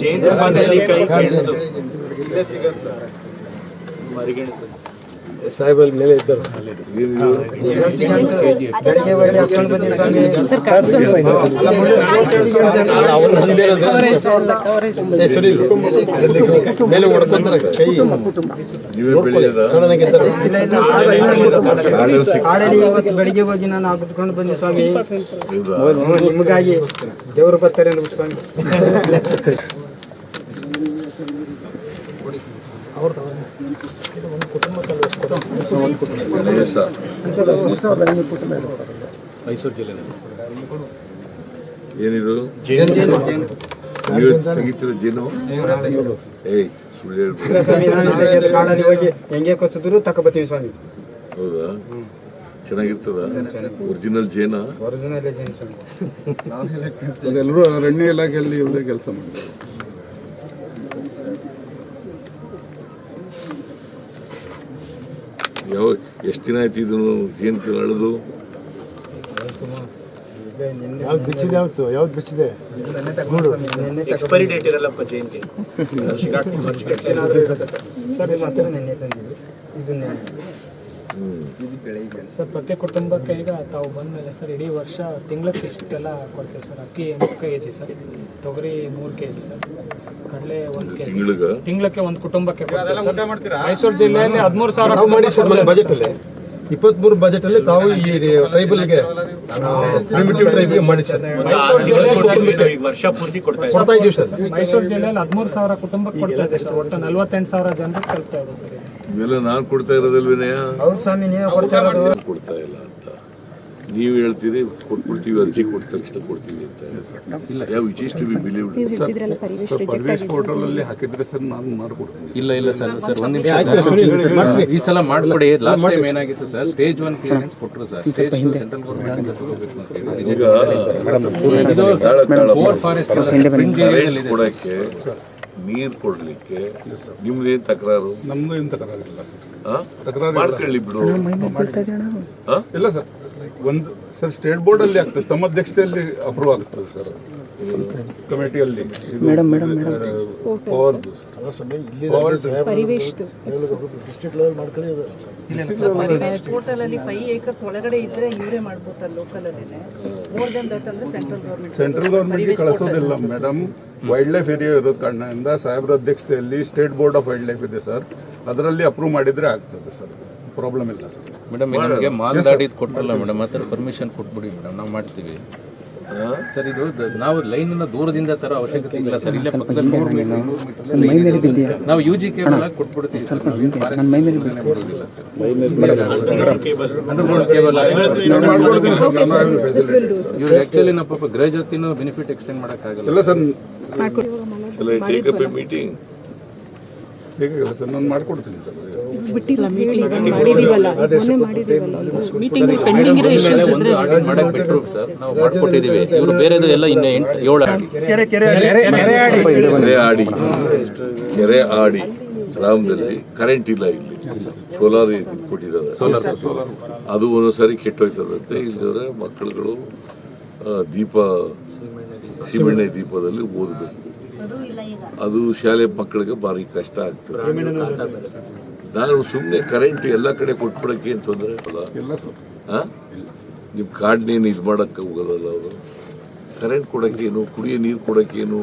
ಜೇನುತುಪ್ಪದಲ್ಲಿ ಕೈ ಗೆಣಸು ಮರಿಗೆಣಸು ಸಾಹೇಬ್ ಅಲ್ಲಿ ಮೇಲೆ ಇದ್ದರು ಮೇಲೆ ಹೊಡ್ಕೊಂತಾರೆ ಕೈ. ಕಾಡಲ್ಲಿ ಇವತ್ತು ಬೆಳಿಗ್ಗೆ ಹೋಗಿ ನಾನು ಹಾಕಿದ್ಕೊಂಡು ಬಂದೆ ಸ್ವಾಮಿ ನಿಮಗಾಗಿ ದೇವರು ಬರ್ತಾರೆ ಸ್ವಾಮಿ ಮೈಸೂರು ಜಿಲ್ಲೆ ಏನಿದು? ಸಂಗೀತದ ಜೇನು? ಏಯ್ ಹೋಗಿ ಹೆಂಗೆ ಕೊಸಿದ್ರು ತಕೋಬತ್ತೀವಿ ಬರ್ತೀವಿ ಸ್ವಾಮಿ. ಹೌದಾ? ಚೆನ್ನಾಗಿರ್ತದ? ಒರಿಜಿನಲ್ ಜೇನ? ಒರಿಜಿನಲ್ ಜೇನು ಸ್ವಾಮಿ. ಅದೆಲ್ಲರೂ ಅರಣ್ಯ ಇಲಾಖೆಯಲ್ಲಿ ಇವರೇ ಕೆಲಸ ಮಾಡ್ತಾರೆ ಯಾವ ಎಷ್ಟು ದಿನ ಆಯ್ತು ಇದನ್ನು ಜೇನು ತಿನ್ನಳದು ಯಾವ್ದು ಬಿಚ್ಚಿದೆ ಯಾವತ್ತು? ಯಾವ್ದು ಬಿಚ್ಚಿದೆ? ಎಕ್ಸ್ಪೈರಿ ಡೇಟ್ ಇರಲ್ಲಪ್ಪ ಜಯಂತಿ ಸರ್ ನೆನ್ನೆ ಇದನ್ನೇ. ಸರ್ ಪ್ರತಿ ಕುಟುಂಬಕ್ಕೆ ಈಗ ತಾವು ಬಂದಮೇಲೆ ಸರ್ ಇಡೀ ವರ್ಷ ತಿಂಗ್ಳಕ್ಕೆ ಇಷ್ಟೆಲ್ಲ ಕೊಡ್ತೀವಿ ಸರ್ ಅಕ್ಕಿ ಎಂಟು ಕೆ ಜಿ ಸರ್ ತೊಗರಿ ಮೂರು ಕೆ ಜಿ ಸರ್ ಕಡಲೆ ಒಂದು ಕೆ ಜಿ ತಿಂಗಳಕ್ಕೆ ಒಂದು ಕುಟುಂಬಕ್ಕೆ. ಮೈಸೂರು ಜಿಲ್ಲೆಯಲ್ಲಿ ಹದಿಮೂರು ಸಾವಿರ ಬಜೆಟ್ ಅಲ್ಲಿ. ಇಪ್ಪತ್ಮೂರು ಬಜೆಟ್ ಅಲ್ಲಿ ತಾವು ಈ ಟ್ರೈಬಲ್ಗೆ ಪ್ರಿಮಿಟಿವ್ ಟ್ರೈಬ್ಗೆ ಕೊಡ್ತಾ ಇದೀವಿ ಸರ್. ಮೈಸೂರು ಜಿಲ್ಲೆಯಲ್ಲಿ ಹದಿಮೂರು ಸಾವಿರ ಕುಟುಂಬಕ್ಕೆ ಕೊಡ್ತಾ ಇದೆ ಸರ್ ಒಟ್ಟು ನಲ್ವತ್ತೆಂಟು ಸಾವಿರ ಜನರಿಗೆ ತಲುಪ್ತಾ ಇದೆ ಸರ್. ಇವೆಲ್ಲ ನಾನು ಕೊಡ್ತಾ ಇರೋದಲ್ವೇನೆಯ ವಿನಯ ಕೊಡ್ತಾ ಇಲ್ಲ ಅಂತ. ನೀವು ಹೇಳ್ತೀರಿ ಕೊಟ್ಬಿಡ್ತೀವಿ ಅರ್ಜಿ ಕೊಟ್ಟ ತಕ್ಷಣ ಕೊಡ್ತೀವಿ ಅಂತ. ಯಾವ which is to be Parivesh portal ಅಲ್ಲಿ ಹಾಕಿದ್ರೆ ಸರ್ ನಾನು ಮಾಡ್ಕೊಡ್ತೀನಿ. ಇಲ್ಲ ಇಲ್ಲ ಸರ್ ಸರ್ ಒಂದ್ ನಿಮಿಷ ಸರ್. ಈ ಸಲ ಮಾಡ್ಕೊಡಿ. ಲಾಸ್ಟ್ ಟೈಮ್ ಏನಾಗಿತ್ತು ಸರ್? ಸ್ಟೇಜ್ ಒನ್ ಕ್ಲಿಯರೆನ್ಸ್ ಕೊಟ್ಟರು sir. Stage two central government forest ಕೊಡಕ್ಕೆ ನೀರ್ ಕೊಡ್ಲಿಕ್ಕೆ ನಿಮ್ದೇನ್ ತಕರಾರು? ನಮ್ದು ಏನು ತಕರಾರಿಲ್ಲ ಸರ್ ಆ? ತಕರಾರು ಮಾಡ್ಕೊಳ್ಳಿ ಬಿಡು? ಇಲ್ಲ ಸರ್ ಒಂದು ಸರ್ ಸ್ಟೇಟ್ ಬೋರ್ಡ್ ಅಲ್ಲಿ ಆಗ್ತದೆ. ತಮ್ಮ ಅಧ್ಯಕ್ಷತೆಯಲ್ಲಿ ಅಪ್ರೂವ್ ಆಗ್ತದೆ ಸರ್ ಕಮಿಟಿಯಲ್ಲಿ ಡಿಸ್ಟ್ರಿಕ್ಟ್ ಲೆವೆಲ್ ಮಾಡ್ಕೊಳ್ಳಿ ಟೋಟಲ್ ಅಲ್ಲಿ ಫೈವ್ ಏಕರ್ಸ್ ಒಳಗಡೆ ಇದ್ರೆ ಇವರೇ ಮಾಡ್ಬೋದು ಸರ್ ಲೋಕಲ್ ಅಲ್ಲೇ ಮೋರ್ ದೆನ್ ದಟ್ ಅಂದ್ರೆ ಸೆಂಟ್ರಲ್ ಗೌರ್ಮೆಂಟ್ ಸೆಂಟ್ರಲ್ ಗೌರ್ಮೆಂಟ್ಗೆ ಕಳಿಸೋದಿಲ್ಲ ಮೇಡಮ್ ವೈಲ್ಡ್ ಲೈಫ್ ಏರಿಯಾ ಇರೋ ಕಾರಣದಿಂದ ಸಾಹೇಬ್ರ ಅಧ್ಯಕ್ಷತೆಯಲ್ಲಿ state board of wild life ಇದೆ ಸರ್ ಅದರಲ್ಲಿ ಅಪ್ರೂವ್ ಮಾಡಿದ್ರೆ ಆಗ್ತದೆ ಸರ್ ಪ್ರಾಬ್ಲಮ್ ಇಲ್ಲ ಸರ್ ಮೇಡಮ್ ನಮಗೆ ಕೊಟ್ಟಲ್ಲ ಮೇಡಮ್ ಆ ಥರ ಪರ್ಮಿಷನ್ ಕೊಟ್ಬಿಡಿ ಮೇಡಮ್ ನಾವು ಮಾಡ್ತೀವಿ. ಸರ್ ಇದು ನಾವು ಲೈನ್ ದೂರದಿಂದ ತರ ಅವಶ್ಯಕತೆ ಇಲ್ಲ ಸರ್. ಇಲ್ಲೇ ಪಕ್ಕದಲ್ಲಿ ನೂರು ಮೀಟರ್ ಸರ್. ನಾವು ಯು ಜಿ ಕೇಬಲ್ ಆಗಿ ಕೊಟ್ಬಿಡ್ತೀವಿ ಸರ್. ಮಾಡೋದಿಲ್ಲ ಸರ್. ಅಂಡರ್ಗ್ರೌಂಡ್ ಕೇಬಲ್ ಇವ್ರು ಆಕ್ಚುಲಿ ನಾವು ಪಾಪ ಗೃಹ ಜೊತೆನೂ ಬೆನಿಫಿಟ್ ಎಕ್ಸ್ಟೆಂಡ್ ಮಾಡೋಕ್ಕಾಗಲ್ಲ ಇಲ್ಲ ಸರ್. ಮೀಟಿಂಗ್ ಸರ್ ನಾನು ಮಾಡ್ಕೊಡ್ತೀನಿ a meeting? ಹೇಗಿಲ್ಲ ಸರ್. ಬಿಟ್ರು ನಾವು ಇವರು ಬೇರೆದು ಎಲ್ಲ ಇನ್ನು ಎಂಟು ಏಳು ಆಡಿ. ಕೆರೆ ಆಡಿ. ಕೆರೆ ಆಡಿ. ಗ್ರಾಮದಲ್ಲಿ ಕರೆಂಟ್ ಇಲ್ಲ ಇಲ್ಲಿ. ಸೋಲಾರ್ ಕೊಟ್ಟಿದ್ದಾರೆ. ಅದು ಒಂದೊಂದ್ಸಾರಿ ಕೆಟ್ಟೋಯ್ತದಂತೆ. ಇಲ್ಲದ್ರೆ ಮಕ್ಕಳುಗಳು ದೀಪ ಸೀಮೆಣ್ಣೆ ದೀಪದಲ್ಲಿ ಓದಬೇಕು. ಅದು ಶಾಲೆ ಮಕ್ಕಳಿಗೆ ಭಾರಿ ಕಷ್ಟ ಆಗ್ತದೆ. ನಾನು ಸುಮ್ಮನೆ ಕರೆಂಟ್ ಎಲ್ಲ ಕಡೆ ಕೊಟ್ಬಿಡಕ್ಕೆ ಏನು ತೊಂದರೆ ಅಲ್ಲ ಆ? ನಿಮ್ಮ ಕಾಡನ್ನೇನು ಇದು ಮಾಡೋಕ್ಕೆ ಹೋಗಲ್ಲ ಅವರು? ಕರೆಂಟ್ ಕೊಡೋಕ್ಕೇನು ಕುಡಿಯೋ ನೀರು ಕೊಡೋಕ್ಕೇನು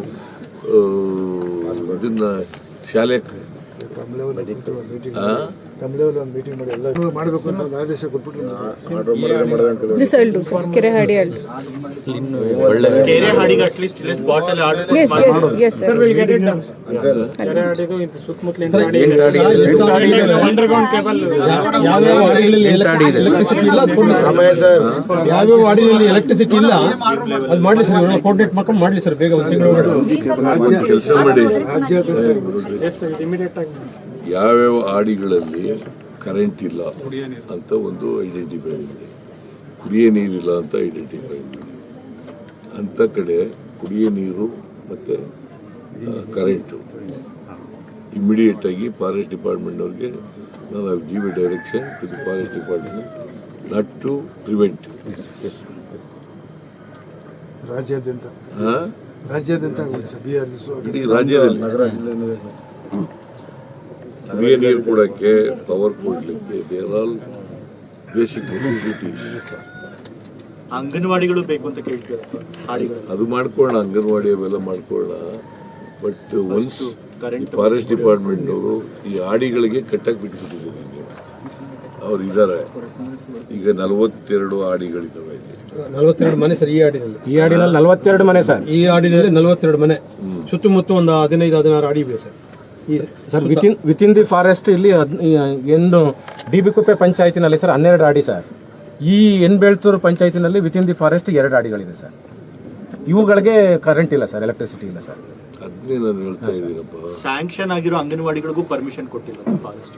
ಇದನ್ನ ಶಾಲೆ ಹಾಂ? ತಮ್ಮ ಲೆವೆಲ್ ಒಂದು ಮೀಟಿಂಗ್ ಮಾಡಿ ಎಲ್ಲ ಮಾಡಬೇಕು ಅಂತ ಒಂದು ಆದೇಶ ಕೊಟ್ಬಿಟ್ಟು ಯಾವ್ಯಾವ ಎಲೆಕ್ಟ್ರಿಸಿಟಿ ಇಲ್ಲ ಅದು ಕೊಡಿ ಸರ್. ಯಾವ್ಯಾವ ವಾರ್ಡಿನಲ್ಲಿ ಎಲೆಕ್ಟ್ರಿಸಿಟಿ ಇಲ್ಲ? ಅದು ಮಾಡ್ಲಿ ಸರ್ ಕೋರ್ಡಿನೇಟ್ ಮಾಡ್ಕೊಂಡು ಮಾಡ್ಲಿ ಸರ್ ಬೇಗ ಒಂದು ತಿಂಗಳು ಕೆಲಸ ಮಾಡಿ. ರಾಜ್ಯಾದ್ಯಂತ ಇಮಿಡಿಯೇಟ್ ಆಗಿ ಯಾವ್ಯಾವ ಆಡಿಗಳಲ್ಲಿ ಕರೆಂಟ್ ಇಲ್ಲ ಅಂತ ಒಂದು ಐಡೆಂಟಿಫೈ ಇದೆ ಕುಡಿಯೋ ನೀರಿಲ್ಲ ಅಂತ ಐಡೆಂಟಿಫೈ ಆಗಿದೆ. ಅಂಥ ಕಡೆ ಕುಡಿಯೋ ನೀರು ಮತ್ತು ಕರೆಂಟು ಇಮ್ಮಿಡಿಯೇಟಾಗಿ ಆಗಿ ಫಾರೆಸ್ಟ್ ಡಿಪಾರ್ಟ್ಮೆಂಟ್ನವ್ರಿಗೆ ನಾನು give a direction to the forest department not to prevent ರಾಜ್ಯಾದ್ಯಂತ. ರಾಜ್ಯಾದ್ಯಂತ ಆಗೋಗಿದೆ ರಾಜ್ಯದಲ್ಲಿ ನಗರ ಇಡೀ ರಾಜ್ಯದಲ್ಲಿ. ಕುಡಿಯ ನೀರು ಕೊಡೋಕ್ಕೆ ಪವರ್ ಕೊಡಲಿಕ್ಕೆ ದೇರ್ ಆಲ್ ಬೇಸಿಕ್ ನೆಸೆಸಿಟೀಸ್ ಅಂಗನವಾಡಿಗಳು ಬೇಕು ಅಂತ ಕೇಳ್ತೀರ? ಹಾಡಿಗಳು ಅದು ಮಾಡ್ಕೊಳ್ಳೋಣ ಅಂಗನವಾಡಿ ಅವೆಲ್ಲ ಮಾಡ್ಕೊಳ್ಳೋಣ. ಬಟ್ ಒನ್ಸ್ ಫಾರೆಸ್ಟ್ ಡಿಪಾರ್ಟ್ಮೆಂಟ್ ಅವರು ಈ ಆಡಿಗಳಿಗೆ ಕಟ್ಟಕ್ಕೆ ಬಿಟ್ಬಿಟ್ಟಿದ್ದೀವಿ ಅವ್ರು ಇದ್ದಾರೆ. ಈಗ ನಲವತ್ತೆರಡು ಆಡಿಗಳಿದ್ದಾವೆ ಇಲ್ಲಿ. ನಲವತ್ತೆರಡು ಮನೆ ಸರ್ ಈ ಆಡಿನಲ್ಲಿ. ಈ ಆಡಿನಲ್ಲಿ ನಲವತ್ತೆರಡು ಮನೆ ಸರ್. ಈ ಆಡಿನಲ್ಲಿ ನಲವತ್ತೆರಡು ಮನೆ. ಸುತ್ತಮುತ್ತ ಒಂದು ಹದಿನೈದು ಹದಿನಾರು ಆಡಿ ಇವೆ sir. Sir within within the forest ಇಲ್ಲಿ ಎಂದು ಡಿ ಬಿ ಕುಪ್ಪೆ ಪಂಚಾಯತಿನಲ್ಲಿ ಸರ್ ಹನ್ನೆರಡು ಅಡಿ ಸರ್. ಈ ಎನ್ ಬೆಳ್ತೂರು ಪಂಚಾಯತಿನಲ್ಲಿ ವಿತಿನ್ ದಿ ಫಾರೆಸ್ಟ್ ಎರಡು ಅಡಿಗಳಿದೆ ಸರ್. ಇವುಗಳಿಗೆ ಕರೆಂಟ್ ಇಲ್ಲ ಸರ್ ಎಲೆಕ್ಟ್ರಿಸಿಟಿ ಇಲ್ಲ ಸರ್. ಅದನ್ನೇ ಹೇಳ್ತಾ ಇದ್ದೀನಪ್ಪ ಸ್ಯಾಂಕ್ಷನ್ ಆಗಿರೋ ಅಂಗನವಾಡಿಗಳಿಗೂ ಪರ್ಮಿಷನ್ ಕೊಟ್ಟಿಲ್ಲ ಫಾರೆಸ್ಟ್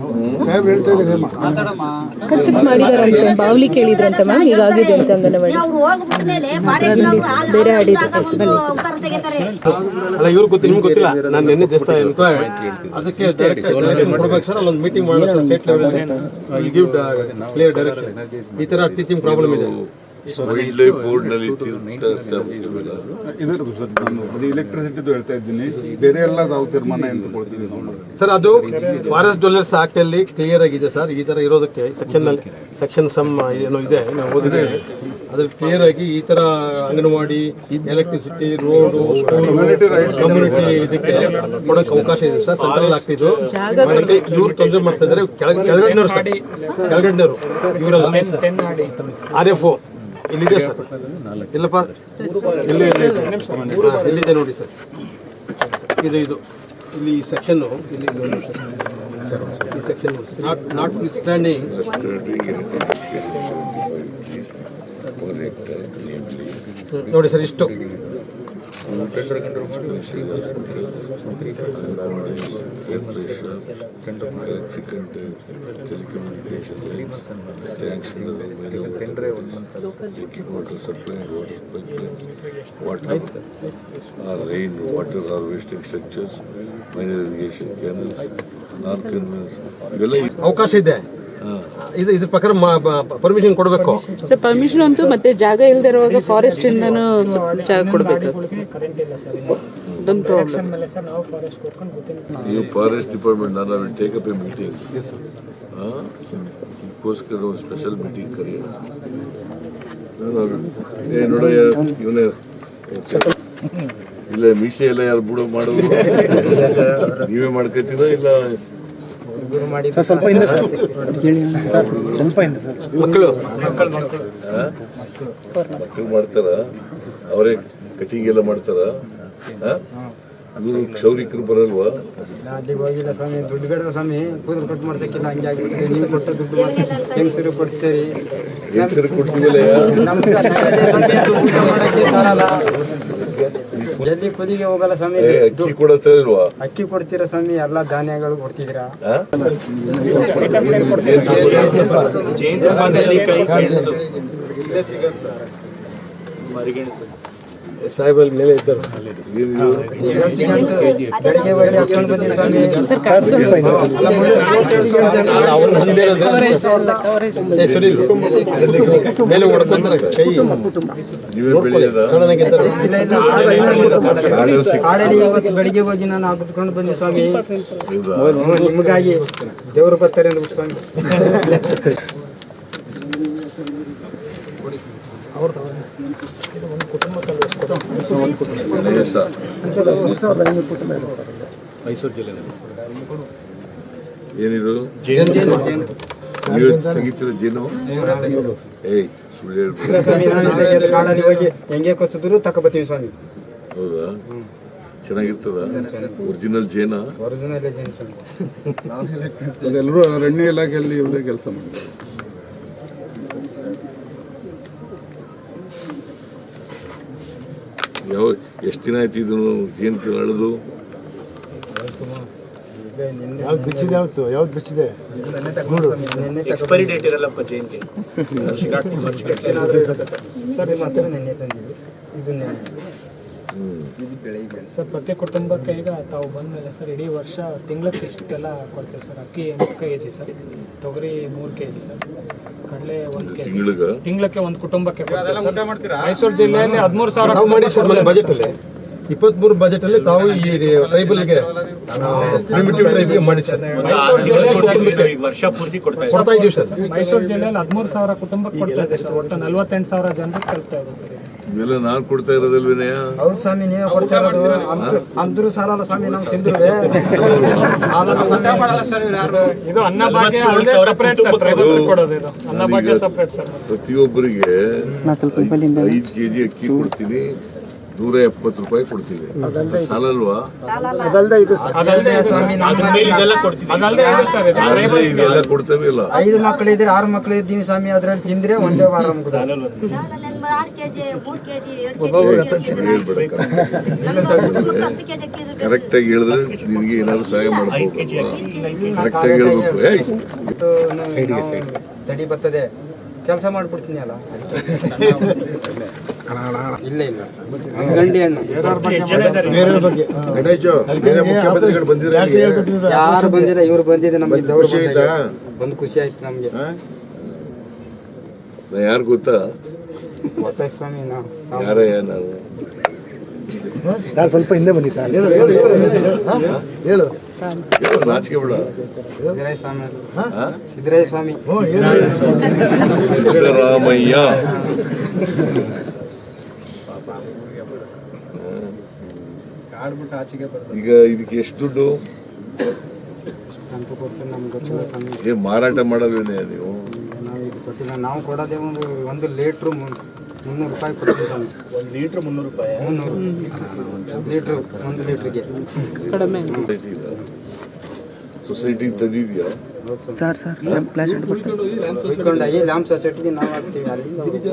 ಮಾಡಿದಾರಂತೆ ಬಾವ್ಲಿ ಕೇಳಿದ್ರಂತೆ ಮ್ಯಾಮ್ ಹೀಗಾಗಿದೆ ಅಂತ ಅಂಗನವಾಡಿ. ಬೇರೆ ಅಲ್ಲ ಇವ್ರು ಗೊತ್ತಿಲ್ಲ ನಿಮ್ಗೆ ಗೊತ್ತಿಲ್ಲ? ನಾನು ನಿನ್ನೆ ಜಸ್ಟ್ ಅದಕ್ಕೆ ಕೊಡ್ಬೇಕು ಸರ್ ಅಲ್ಲೊಂದು ಮೀಟಿಂಗ್ ಮಾಡೋಣ ಸ್ಟೇಟ್ ಲೆವೆಲ್ ಈ ತರ ಟೀಚಿಂಗ್ ಪ್ರಾಬ್ಲಮ್ ಇದೆ. ವೈಲ್ಡ್ ಲೈಫ್ ಬೋರ್ಡ್ನಲ್ಲಿ ಸರ್ ನಾನು ಬರೀ ಎಲೆಕ್ಟ್ರಿಸಿಟಿದು ಹೇಳ್ತಾ ಇದ್ದೀನಿ. ಬೇರೆ ಎಲ್ಲ ನಾವು ತೀರ್ಮಾನ ಏನು ತಗೊಳ್ತೀವಿ ಸರ್ ಅದು ಫಾರೆಸ್ಟ್ ಡ್ವೆಲ್ಲರ್ಸ್ ಆಕ್ಟ್ ಅಲ್ಲಿ ಕ್ಲಿಯರ್ ಆಗಿದೆ ಸರ್. ಈ ತರ ಇರೋದಕ್ಕೆ ಸೆಕ್ಷನ್ನಲ್ಲಿ ಸೆಕ್ಷನ್ ಸಮ್ ಏನೋ ಇದೆ ನಾವು ಓದಿದೆ. ಅದ್ರಲ್ಲಿ ಕ್ಲಿಯರ್ ಆಗಿ ಈ ತರ ಅಂಗನವಾಡಿ ಎಲೆಕ್ಟ್ರಿಸಿಟಿ ರೋಡ್ ಕಮ್ಯುನಿಟಿ ಇದಕ್ಕೆ ಕೊಡಕ್ ಅವಕಾಶ ಇದೆ ಸರ್. ಸೆಂಟ್ರಲ್ ಆಕ್ಟ್ ಇದು. ಅದಕ್ಕೆ ಇವ್ರು ತೊಂದರೆ ಮಾಡ್ತಾ ಇದ್ದಾರೆ. ಕೆಳಗಡೆ ಕೆಳಗಡೆ ಸರ್. ಕೆಳಗಡೆನವರು. ಇವರಲ್ಲ ಆರ್ ಎಫ್ ಇಲ್ಲಿದೆ ಸರ್? ಇಲ್ಲಪ್ಪ. ಇಲ್ಲಿ. ಇಲ್ಲಿದೆ ನೋಡಿ ಸರ್. ಇದು ಇದು. ಇಲ್ಲಿ ಈ ಸೆಕ್ಷನ್ ಇಲ್ಲಿ ಈ section not not with standing ನೋಡಿ ಸರ್ ಇಷ್ಟು. Electric and telecommunication department tanks ಇಂದ ಕೇಂದ್ರಕ್ಕೆ ಒಂದು ವಾಟರ್ ಆ rain structures minor irrigation canals ಮಾರ್ಕನಿಂಗ್ ಇದೆ ಅವಕಾಶ ಇದೆ ಇದು ಇದ್ರ ಪ್ರಕಾರ ಪರ್ಮಿಷನ್ ಕೊಡಬೇಕು. ಸರ್ ಪರ್ಮಿಷನ್ ಅಂತೂ ಮತ್ತೆ ಜಾಗ ಇಲ್ಲದೆ ಇರುವಾಗ ಫಾರೆಸ್ಟ್ ಇಂದನೂ ಜಾಗ ಕೊಡಬೇಕು. ಕರೆಂಟ್ ಇಲ್ಲ ಸರ್ ಅದೊಂದು ಪ್ರಾಬ್ಲಮ್ ಮೇಲೆ ಸರ್ ನಾವು ಫಾರೆಸ್ಟ್ ಡಿಪಾರ್ಟ್ಮೆಂಟ್ ನಾನು will take up a meeting ಇದಕ್ಕೋಸ್ಕರ ಒಂದು ಸ್ಪೆಷಲ್ ಮೀಟಿಂಗ್ ಕರೆಯೋಣ ಏ ನೋಡಯ್ಯ ಇವನೇ. ಇಲ್ಲ ಮೀಸೆ ಎಲ್ಲ ಯಾರು ಬಿಡೋ ಮಾಡೋದು? ನೀವೇ ಮಾಡ್ಕೋತೀರಾ ಇಲ್ಲ ಸ್ವಲ್ಪ ಹಿಂದೆ ಸರ್. ಸ್ವಲ್ಪ ಹಿಂದೆ ಸರ್. ಮಕ್ಕಳು. ಆ? ಮಕ್ಕಳು. ಮಾಡ್ತಾರ ಅವರೇ ಕಟಿಂಗ್ ಎಲ್ಲ ಮಾಡ್ತಾರ. ಇವರು ಕ್ಷೌರಿಕರು ಬರಲ್ವಾ? ಅಲ್ಲಿ ಹೋಗಿಲ್ಲ ಸ್ವಾಮಿ. ದುಡ್ಡು ಬೇಡ ಸ್ವಾಮಿ. ಕೂದಲು ಕಟ್ ಮಾಡ್ಸಕ್ಕಿಲ್ಲ ಹಂಗೆ ಆಗ್ಬಿಟ್ಟಿದೆ. ನೀವು ಕೊಟ್ಟ ದುಡ್ಡು ಹೆಂಗಸರು ಕೊಡ್ತೀರಿ? ಕೊಡ್ತೀವಲ್ಲ ಎಲ್ಲಿ ಕುದಿಗೆ ಹೋಗಲ್ಲ ಸ್ವಾಮಿ? ಅಕ್ಕಿ ಕೊಡತ್ತಾ ಇಲ್ವಾ? ಅಕ್ಕಿ ಕೊಡ್ತೀರಾ ಸ್ವಾಮಿ? ಎಲ್ಲಾ ಧಾನ್ಯಗಳು ಕೊಡ್ತಿದ್ದೀರಾ? ಜೇನು ಕೈ ಗೆಣಸು ಮರಿಗೆಣಸು. ಸಾಹೇಬ್ ಮೇಲೆ ಇದ್ದರು. ಮೇಲೆ ಹೊಡ್ಕೊಂತಾರೆ ಕೈ ಇವತ್ತು ಬೆಳಿಗ್ಗೆ ಹೋಗಿ ನಾನು ಹಾಕಿದ್ಕೊಂಡು ಬಂದೆ ಸ್ವಾಮಿ ನಿಮಗಾಗಿ ದೇವರು ಬರ್ತಾರೆ ಅಂದ್ಬಿಟ್ಟು ಸ್ವಾಮಿ ಲೇಸ ಮೈಸೂರು ಜಿಲ್ಲೆ ಏನಿದು ಸಂಗೀತದ ಜೇನು? ಏಯ್ ಹೆಂಗೆ ಕೊಸಿದ್ರು ತಕೋಬತ್ತೀವಿ ಸ್ವಾಮಿ. ಹೌದಾ? ಚೆನ್ನಾಗಿರ್ತದ? ಒರಿಜಿನಲ್ ಜೇನ? ಒರಿಜಿನಲ್ ಅದೆಲ್ಲರೂ ಅರಣ್ಯ ಇಲಾಖೆಯಲ್ಲಿ ಇವರೇ ಕೆಲಸ ಮಾಡಿದ್ದಾರೆ ಯಾವ ಎಷ್ಟು ದಿನ ಆಯ್ತು ಇದನ್ನು ಜೇನು ನಡೆದು ಯಾವ್ದು ಬಿಚ್ಚಿದೆ ಯಾವತ್ತು? ಯಾವ್ದು ಬಿಚ್ಚಿದೆ? ನೆನ್ನೆ ಎಕ್ಸ್ಪೈರಿ ಡೇಟ್ ಇರಲ್ಲಪ್ಪ ಜಯಂತಿ ಸರ್ ಸರ್ ನಿಮ್ಮ ಹತ್ರ ನೆನ್ನೆ ತಂದಿದ್ದು. ಇದು ನೆನ್ನೆ ಸರ್ ಪ್ರತಿ ಕುಟುಂಬಕ್ಕೆ ಈಗ ತಾವು ಬಂದಮೇಲೆ ಸರ್ ಇಡೀ ವರ್ಷ ತಿಂಗ್ಳಕ್ಕೆ ಇಷ್ಟೆಲ್ಲ ಕೊಡ್ತೇವೆ ಸರ್? ಅಕ್ಕಿ ಎಂಟು ಕೆ ಜಿ ಸರ್ ತೊಗರಿ ಮೂರು ಕೆ ಜಿ ಸರ್ ಕಡಲೆ ಒಂದು ಕೆ ಜಿ ತಿಂಗಳಿಗೆ? ತಿಂಗ್ಳಕ್ಕೆ ಒಂದು ಕುಟುಂಬಕ್ಕೆ. ಮೈಸೂರು ಜಿಲ್ಲೆಯಲ್ಲಿ ಹದಿಮೂರು ಸಾವಿರ ಇಪ್ಪತ್ಮೂರು ಬಜೆಟ್ ಅಲ್ಲಿ ತಾವು ಈ ಟ್ರೈಬಲ್ಗೆ ಪ್ರಿಮಿಟಿವ್ ಟ್ರೈಬ್ಗೆ ಮಾಡಿ ಸರ್ ವರ್ಷ ಪೂರ್ತಿ ಕೊಡ್ತಾ ಇದ್ದೀವಿ. ಸರ್. ಮೈಸೂರು ಜಿಲ್ಲೆಯಲ್ಲಿ ಹದಿಮೂರು ಸಾವಿರ ಕುಟುಂಬಕ್ಕೆ ಕೊಡ್ತಾ ಇದೆ ಸರ್. ಒಟ್ಟು ನಲ್ವತ್ತೆಂಟು ಸಾವಿರ ಜನರಿಗೆ ತಲುಪ್ತಾ ಇದೆ ಸರ್. ಇವೆಲ್ಲ ನಾನು ಕೊಡ್ತಾ ಇರೋದಲ್ವೇನೆಯ ಹೌದು ಸ್ವಾಮಿ ನೀವೇ ಕೊಡ್ತಾ ಇರೋದು ಅಂದ್ರು ಸಾಲಲ್ಲ ಸ್ವಾಮಿ ನಾವು ತಿಂದ್ರೆ ಇದು ಅನ್ನಭಾಗ್ಯ ಅಲ್ಲದೆ ಸಪರೇಟ್ ಸರ್ ಟ್ರೈಬಲ್ಸ್ ಕೊಡೋದು ಇದು. Annabhagya separate sir. ಪ್ರತಿಯೊಬ್ಬರಿಗೆ ಐದು ಕೆಜಿ ಅಕ್ಕಿ ಕೊಡ್ತೀನಿ. ನೂರ ಎಪ್ಪತ್ತು ರೂಪಾಯಿ ಕೊಡ್ತೀವಿ ಸಾಲಲ್ವಾ ಇದೆಲ್ಲ ಕೊಡ್ತೀವಿ ಇಲ್ಲ ಐದು ಮಕ್ಕಳು ಇದ್ರೆ ಆರು ಮಕ್ಕಳು ಇದ್ದೀವಿ ಸ್ವಾಮಿ ಅದ್ರಲ್ಲಿ ತಿಂದ್ರೆ ಒಂದೇ ವಾರ ಕರೆಕ್ಟ್ ಆಗಿ ಹೇಳಿದ್ರೆ ನಿನಗೆ ಏನಾದ್ರು ಸಹಾಯ ಮಾಡಬಹುದು ಕರೆಕ್ಟ್ ಆಗಿ ಹೇಳ್ಬೇಕು ತಡಿ ಬರ್ತದೆ ಕೆಲಸ ಮಾಡ್ಬಿಡ್ತೀನಿ ಅಲ್ಲ? ಇಲ್ಲ ಇಲ್ಲ. ಗಂಡಿ ಬಂದಿರೋ ಯಾರು ಬಂದಿಲ್ಲ ಇವ್ರು ಬಂದಿದೆ ನಮ್ಗೆ? ಬಂದು ಖುಷಿ ಆಯ್ತು? ನಮ್ಗೆ. ಯಾರು ಗೊತ್ತಾ? ಗೊತ್ತಾಯ್ತು ಸ್ವಾಮಿ ನಾವು ನಾನು ಯಾರು ಸ್ವಲ್ಪ ಹಿಂದೆ ಬನ್ನಿ ಸರ್. ಹೇಳು. ನಾಚಿಕೆ ಬಿಡ. ಸಿದ್ದರಾಯ ಸ್ವಾಮಿ. ಸಿದ್ದರಾಮಯ್ಯ. ಈಗ ಇದಕ್ಕೆ ಎಷ್ಟು ದುಡ್ಡು? ಏ ಮಾರಾಟ ಮಾಡಲ್ವೇನೆ ನೀವು? ನಾವು ಇದು ಕೊಟ್ಟಿಲ್ಲ ನಾವು ಕೊಡೋದೇ ಒಂದು ಒಂದು ಲೀಟ್ರು ಮುನ್ನೂರು ರೂಪಾಯಿ ಕೊಡ್ತೀವಿ ಸ್ವಾಮಿ. ಒಂದು ಲೀಟ್ರ್ ಮುನ್ನೂರು ರೂಪಾಯಿ? ಮುನ್ನೂರು. ಲೀಟ್ರ್ ಒಂದು ಲೀಟ್ರಿಗೆ. ಕಡಿಮೆ ಸೊಸೈಟಿ ತಂದಿದ್ಯಾ ಸರ್ ಸರ್ ಲ್ಯಾಂಪ್ ಸೊಸೈಟಿಗೆ ನಾವು ಹಾಕ್ತೀವಿ ಅಲ್ಲಿ